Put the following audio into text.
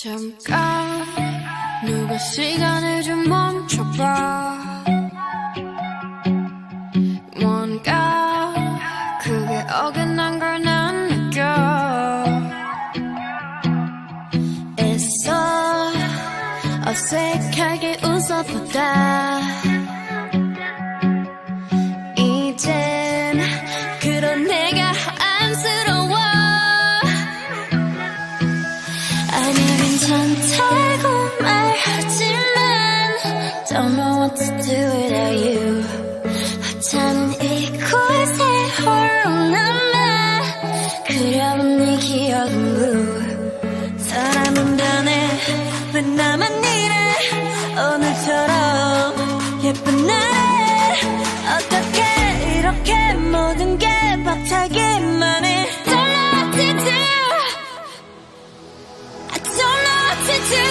잠깐 누가 시간을 좀 멈춰봐. 뭔가 그게 어긋난 걸 난 느껴. 애써 어색하게 웃어보다. 괜찮다고 말하지만 Don't know what to do without you. 하찮은 이곳에 홀로 남아 그려본 네 기억은 blue. 사람은 변해 왜 나만 이래? 오늘처럼 예쁜 날 어떻게 이렇게 모든 게 벅차게 to do